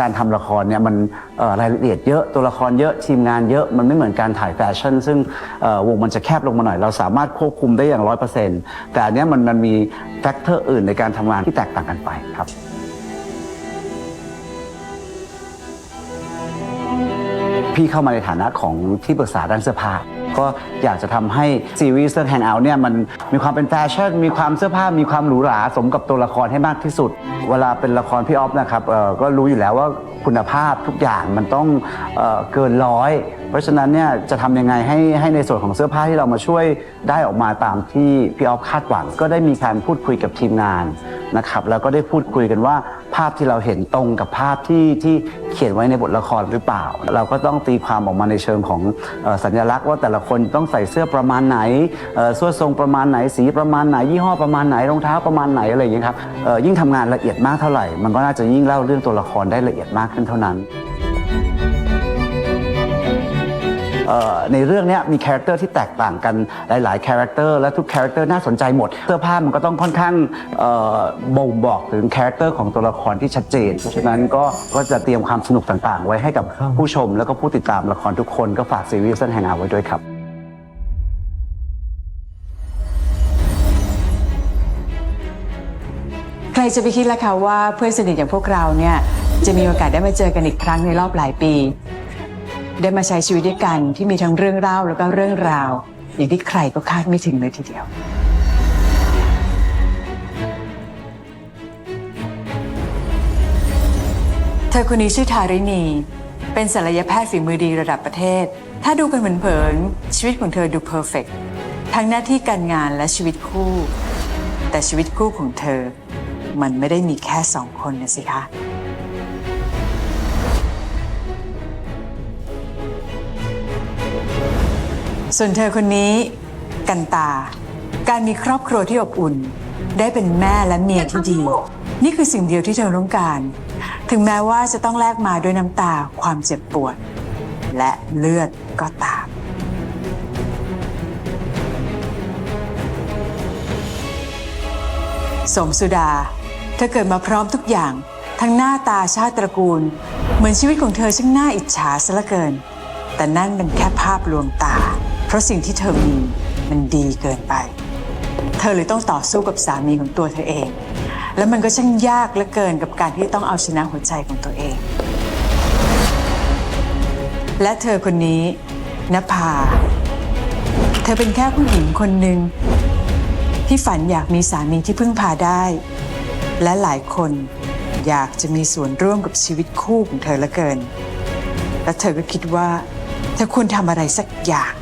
การทำละครเนี่ยมันรายละเอียดเยอะตัวละครเยอะทีมงานเยอะมันไม่เหมือนการถ่ายแฟชั่น ซึ่งวงมันจะแคบลงมาหน่อย เราสามารถควบคุมได้อย่างร้อยเปอร์เซ็นต์แต่อันนี้มันมันมีแฟกเตอร์อื่นในการทำงานที่แตกต่างกันไปครับ พี่เข้ามาในฐานะของที่ปรึกษาด้านเสื้อผ้าก็อยากจะทำให้ซีรีส์เรื่อง Hangout เนี่ยมันมีความเป็นแฟชั่น มีความเสื้อผ้ามีความหรูหราสมกับตัวละครให้มากที่สุด เวลาเป็นละครพี่ออฟนะครับก็รู้อยู่แล้วว่าคุณภาพทุกอย่างมันต้องเออเกินร้อย เพราะฉะนั้นเนี่ยจะทำยังไงให้ให้ในส่วนของเสื้อผ้าที่เรามาช่วยได้ออกมาตามที่พี่ออฟคาดหวัง ก็ได้มีการพูดคุยกับทีมงาน นะครับแล้วก็ได้พูดคุยกันว่าภาพที่เราเห็นตรงกับภาพที่ที่เขียนไว้ในบทละครหรือเปล่า เราก็ต้องตีความออกมาในเชิงของสัญลักษณ์ว่าแต่ละคนต้องใส่เสื้อประมาณไหนเส่วนทรงประมาณไหนสีประมาณไหน ยี่ห้อประมาณไหนรองเท้าประมาณไหนอะไรอย่างนี้ครับยิ่งทำงานละเอียดมากเท่าไหร่ มันก็น่าจะยิ่งเล่าเรื่องตัวละครได้ละเอียดมากขึ้นเท่านั้น ในเรื่องเนี้ยมีคาแรคเตอร์ที่แตกต่างกันหลายๆคาแรคเตอร์และทุกคาแรคเตอร์น่าสนใจหมดเสื้อผ้ามันก็ต้องค่อนข้างเอ่อบ่งบอกถึงคาแรคเตอร์ของตัวละครที่ชัดเจนเพราะฉะนั้นก็ก็จะเตรียมความสนุกต่างๆ ไว้ให้กับผู้ชมแล้วก็ผู้ติดตามละครทุกคนก็ฝากซีรีส์เส้นแห่งอาไว้ด้วยครับใครจะไปคิดล่ะคะว่าเพื่อนสนิทอย่างพวกเราเนี่ยจะมีโอกาสได้มาเจอกันอีกครั้งในรอบหลายปี ได้มาใช้ชีวิตด้วยกันที่มีทั้งเรื่องเล่าแล้วก็เรื่องราว อย่างที่ใครก็คาดไม่ถึงเลยทีเดียว เธอคนนี้ชื่อทาริณีเป็นศัลยแพทย์ฝีมือดีระดับประเทศ ถ้าดูกันเผินๆชีวิตของเธอดูเพอร์เฟกทั้งหน้าที่การงานและชีวิตคู่ แต่ชีวิตคู่ของเธอ มันไม่ได้มีแค่สองคนนะสิคะ ส่วนเธอคนนี้ กันตา การมีครอบครัวที่อบอุ่น ได้เป็นแม่และเมียที่ดี นี่คือสิ่งเดียวที่เธอต้องการ ถึงแม้ว่าจะต้องแลกมาด้วยน้ำตาความเจ็บปวด และเลือดก็ตาม สมสุดา เธอเกิดมาพร้อมทุกอย่าง ทั้งหน้าตาชาติตระกูล เหมือนชีวิตของเธอช่างน่าอิจฉาซะเหลือเกิน แต่นั่นเป็นแค่ภาพลวงตาเพ ราะสิ่งที่เธอมีมันดีเกินไป เธอเลยต้องต่อสู้กับสามีของตัวเธอเอง และมันก็ช่างยากเหลือเกินกับการที่ต้องเอาชนะหัวใจของตัวเอง และเธอคนนี้นภา เธอเป็นแค่ผู้หญิงคนหนึ่งที่ฝันอยากมีสามีที่พึ่งพาได้ และหลายคนอยากจะมีส่วนร่วมกับชีวิตคู่ของเธอเหลือเกิน และเธอก็คิดว่า เธอควรทำอะไรสักอย่าง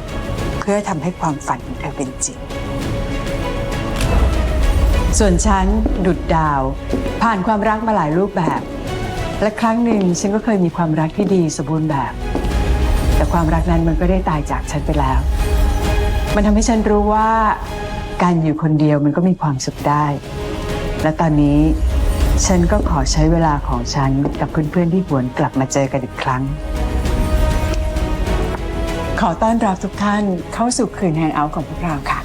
เพื่อทำให้ความฝันของเธอเป็นจริง ส่วนฉันดุดดาว ผ่านความรักมาหลายรูปแบบ และครั้งหนึ่งฉันก็เคยมีความรักที่ดีสมบูรณ์แบบ แต่ความรักนั้นมันก็ได้ตายจากฉันไปแล้ว มันทำให้ฉันรู้ว่า การอยู่คนเดียวมันก็มีความสุขได้ และตอนนี้ฉันก็ขอใช้เวลาของฉันกับเพื่อนๆที่หวนกลับมาเจอกันอีกครั้ง ขอต้อนรับทุกท่านเข้าสู่คืนแฮงเอาท์ของพวกเราค่ะ